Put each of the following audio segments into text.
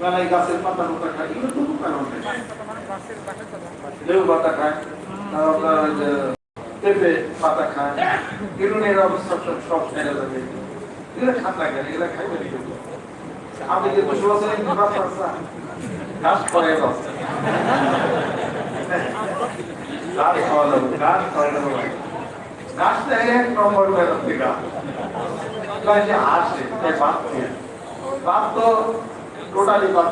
মেলায় গাছের পাতা নোটা খায়, এগুলো তো উপকার অনেক লেবু পাতা খায় পেঁপে পাতা খায় কিরুনের অবস্থা সব ছেড়ে যাবে এগুলো খান লাগে এগুলো খাইবে আপনি যে বসে বসে টোটালি বাদ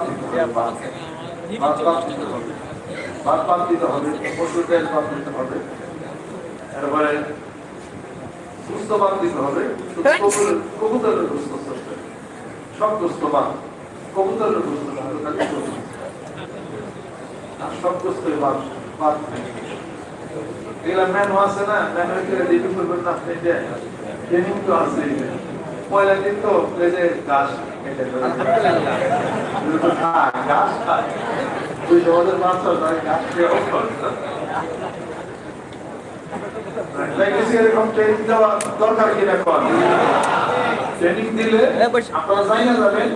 হবে বাদ তেল বাদ দিতে হবে এরপরে সুস্থ দিতে হবে কবুতরের- সুস্থ সব দুস্থ বাদ কবুতরের কবুতর। আর সব দুস্থ বাদ বাদ এগুলা ম্যান আছে না ম্যানের ট্রেনিং তো আছে পয়লা দিন তো যে ঘাস খায়। সমাজের বাচ্চা খায়। এরকম ট্রেনিং দেওয়া দরকার কিনা কর? ট্রেনিং দিলে আপনারা যাই না যাবেন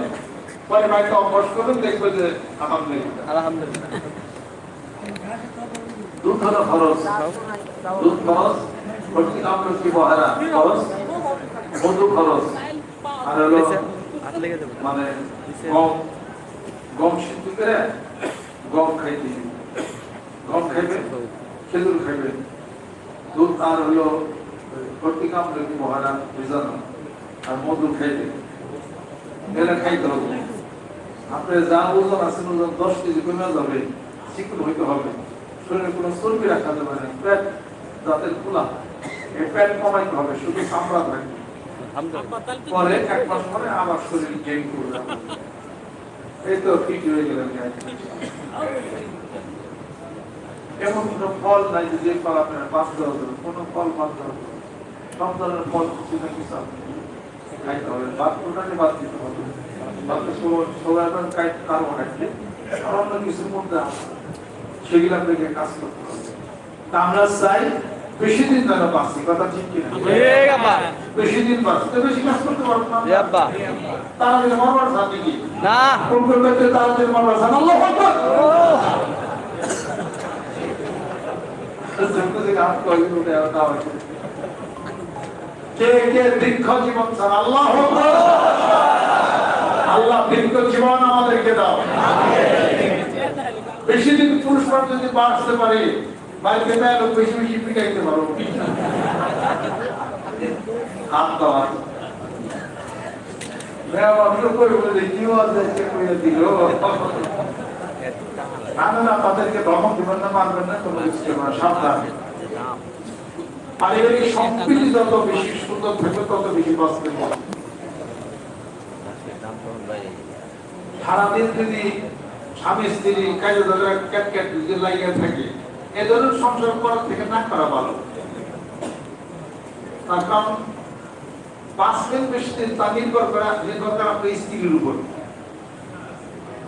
পরে বাড়িতে অভ্যাস করবেন দেখবে যে আলহামদুলিল্লাহ। আলহামদুলিল্লাহ দুধ হলো খরচ। দুধ খরচ প্রতি খরচ? মধু খরচ আর হলো মানে গম গম সিদ্ধ করে গম খাইতে গম খাইবে খেজুর খাইবে। দুধ আর হলো প্রতি আমলকি বহারা ভিজানো আর মধু খাইবে এগুলো খাইতে হবে আপনি যা ওজন আছেন ওজন দশ কেজি কমে যাবে। চিকন হইতে হবে। শরীরে কোনো চর্বি রাখা যাবে না। পেট যাতে খোলা। এই পেট কমাইতে হবে শুধু চামড়া থাকবে। পরে এক মাস পরে আবার শরীর গেইন করবে। এই তো ফিট হয়ে গেলেন এমন কোনো ফল নাই যে যে ফল আপনার বাদ দেওয়া যাবে কোনো ফল বাদ দেওয়া যাবে সব ধরনের ফল কিছু না কিছু আপনি খাইতে হবে। বাদ টোটালি বাদ দিতে হবে। বাদ সবাই আপনার কারও খাইতে আর অন্য কিছুর মধ্যে আছে সেগুলো আপনাকে কাজ করতে হবে। তা আমরা চাই বেশি দিন যেন বাঁচি। কথা ঠিক কিনা? বেশি দিন বাঁচি তো বেশি কাজ করতে পারব না। তারা যদি মরবার সাথে কি না। কোন কোন ব্যক্তি তারা যদি মরবার সাথে আল্লাহ কে কে দীর্ঘ জীবন আল্লাহ আল্লাহ দীর্ঘ জীবন আমাদেরকে দাও। বেশি দিন পুরস্কার যদি বাঁচতে পারি বাড়িতে বেশি বেশি পিটাইতে পারো। হাত দেওয়া মেয়ে মানুষ করে বলে যে কি আছে করে দিল। না না না তাদেরকে ধমক দিবেন না মারবেন না কোনো কিছু সাবধান। পারিবারিক সম্প্রীতি যত বেশি সুন্দর থাকবে তত বেশি বাঁচতে সারাদিন যদি স্বামী, স্ত্রী, কাজে ধরে লাগিয়ে থাকে, এ ধরনের সংসার করার থেকে না করা ভালো। তার কারণ বাঁচবেন বেশি দিন তা নির্ভর নির্ভর আপনার স্ত্রীর উপর।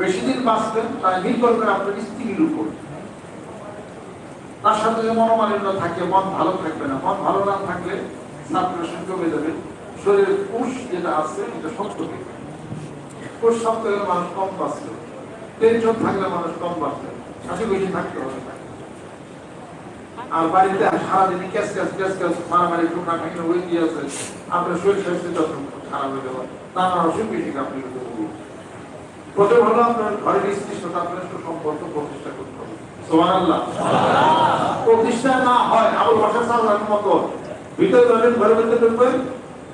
বেশি দিন বাঁচবেন তা নির্ভর করে আপনার স্ত্রীর উপর। তার সাথে মনোমালিন্য থাকে, মন ভালো থাকবে না। মন ভালো না থাকলে সার্কুলেশন কমে যাবে। শরীরের কোষ যেটা আছে, এটা শক্ত থাকবে কোষ শক্ত হলে মানুষ কম বাঁচবে। টেনশন থাকলে মানুষ কম বাঁচবে। আসলে বেশি থাকতে হবে। আর বাড়িতে সারাদিন ক্যাশ ক্যাশ ক্যাশ ক্যাশ মারামারি টুকরা খাইনে দিয়ে আছে। আপনার শরীর স্বাস্থ্য যত খারাপ হয়ে যাবে। নানা অসুখ বেশি আপনি প্রথম হলো আপনার ঘরের স্ত্রীর সাথে আপনার সম্পর্ক প্রতিষ্ঠা করতে হবে। প্রতিষ্ঠা না হয় আবুল বাসার সালামের মতো। ভিতরে ধরেন ঘরের ভিতরে ঢুকবেন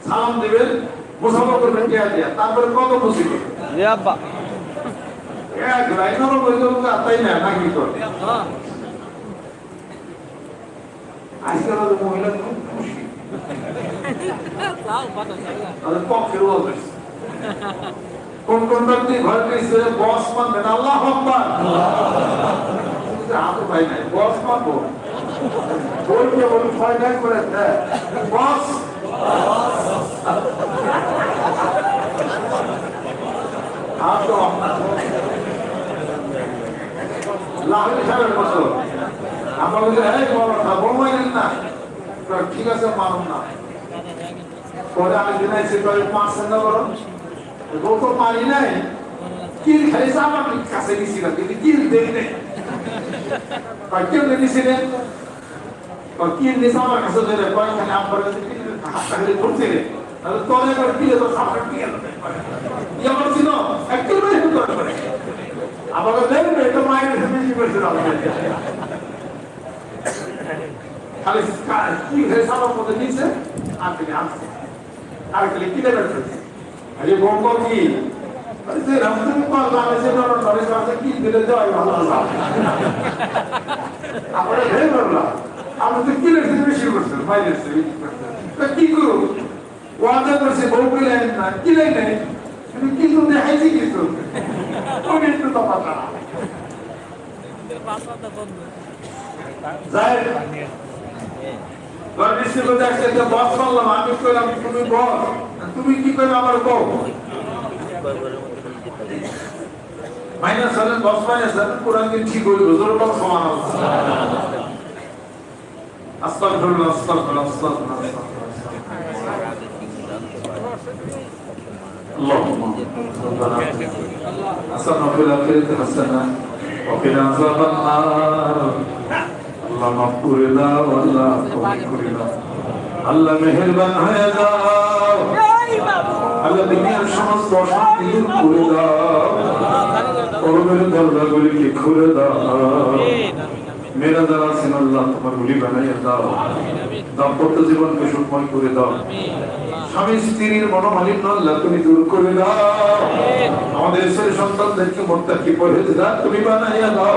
সালাম দিবেন মুসাফা করবেন কে দিয়া। তারপরে কত খুশি করবেন? আব্বা। এক বইতে বলতে তাই না নাকি করে আমাদের মহিলা খুব খুশি। তাদের পক্ষের ওয়াজ কোন কোন ব্যক্তি ঘরে গেছে বস মানবেন আল্লাহ আকবার। হাতে পাই নাই বস মানবো বলতে বলি ছয় টাকা করে হ্যাঁ বস। লাহরি সাহেবের মতো। আমরা বলি এই বড় না মাইলেন না। ঠিক আছে মানুন না। পরে আমি দিনাইছি কয় পাঁচ সেন্ট বড় ও তো পারি নাই। কিল খালি আমার কাছে নিছিলাম, কিন্তু কিল দেই নাই। কেমনে নিছিলেন কিল নিছে আমার কাছে ধরে কয়, খালি আমার কাছে কিল হাতটা খালি ধরছিলেন তাহলে খালি কা- হয়েছে? আমার মধ্যে নিচে আর তিনি আসছে। আর খালি কি দেবেন আরে বঙ্গ কি? আরে নরম কাছে কি দিলে যাই ভালো না আমরা ভেবে বললাম আমরা তো কিলে থেকে বেশি করছে বাইরে তা কি করো ওয়াদা করছে বউ কিলে না কিলে নেই। কিন্তু দেখাইছি কিছু। ওই একটু তফাৎ না যাই। তোর বৃষ্টি করতে আসছে যে বস করলাম আমি কইলাম তুমি বস তুমি কি করবে আমার বউ মাইনাস হলে দশ মাইনাস হলে কোরআন দিন ঠিক হইল তোর বল সমান হবে আস্তাগফিরুল্লাহ আস্তাগফিরুল্লাহ আস্তাগফিরুল্লাহ اللهم ربنا حسنا في الآخرة حسنة وقنا عذاب النار আল্লাহ মাফ করে দাও, আল্লাহ ক্ষমা করে দাও। আল্লাহ মেহেরবান হয়ে দাও আল্লাহ দুনিয়ার সমস্ত অশান্তি দূর করে দাও। করবের দরজাগুলিকে খুলে দাও। মেরা যারা আছেন, আল্লাহ তোমার গুলি বানাইয়া দাও। দাম্পত্য জীবনকে সুখময় করে দাও। স্বামী, স্ত্রীর মনোমালিন্য আল্লাহ তুমি দূর করে দাও। আমাদের ছেলে সন্তানদেরকে মোত্তাকি পরহেজগার তুমি বানাইয়া দাও।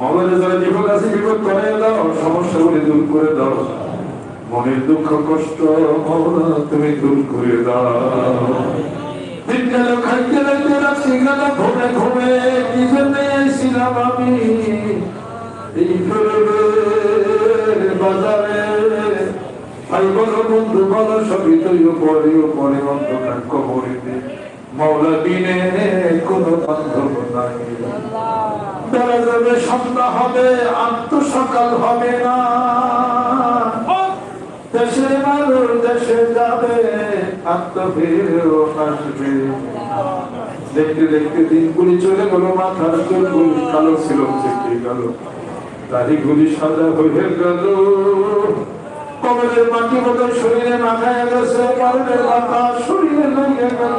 মগজে যারা বিপদ করে দাও। সমস্যাগুলি দুঃখ, কষ্ট মৌলা তুমি দূর করে দাও। গেল খাইতে লাইতে রাত্রি গেল ঘুমে ঘুমে কি জন্য এসেছিলাম আমি। এই বাজারে বন্ধু বলো সবই তৈরি পরে পরে অন্ধকার কবরিতে। মৌলা দিনে কোনো বান্ধব নাই। বেলা যাবে সন্ধ্যা হবে, আত্মসকাল হবে না। দেশে মানুষ দেশে যাবে আত্মভীরও আসবে। দেখতে দেখতে দিনগুলি চলে গেল, মাথার চুলগুলি কালো ছিল চেকে গেল। দাড়িগুলি সাদা হয়ে গেল। কবরের মাটি মতো শরীরে মাথায় গেছে কবরের মাথা শরীরে লেগে গেল।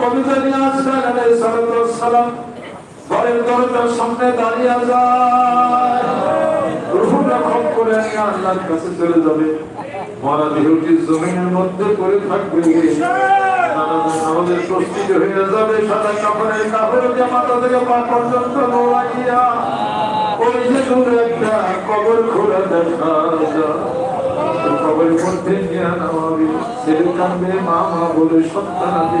কবিতা নিয়ে আসলেন সালাম ঘরের দরজার সামনে দাঁড়িয়ে যায় রুহুটা খপ করে নিয়ে আল্লাহর কাছে চলে যাবে। মরা দেহটি জমিনের মধ্যে করে থাকবে। আমাদের পর্যন্ত কবর মধ্যে মা মা বলে সন্তান আদি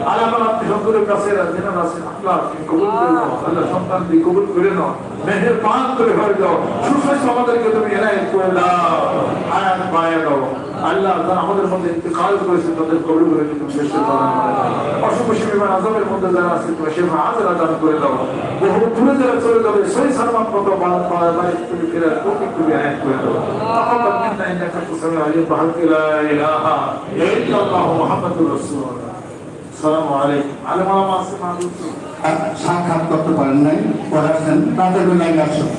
স্বজনের কাছে যেন আছে আল্লাহ কবুল করে নাও আল্লাহ সন্তান দিয়ে কবুল করে নাও মেহের পান করে হয়ে দাও সুস্বাস্থ্য আমাদেরকে তুমি এনায়ত করে দাও আয়াত পায়ে দাও আল্লাহ যারা আমাদের মধ্যে ইন্তেকাল করেছে তাদের কবুল করে তুমি শেষ অসুখ বিমান আজমের মধ্যে যারা আছে তুমি সে আজরা দান করে দাও বহু দূরে যারা চলে যাবে সেই সালমান কত বাড়ি তুমি তুমি আয়াত করে দাও সাক্ষাৎ করতে পারেন নাই পড়াচ্ছেন তাদের বেলায় আসুন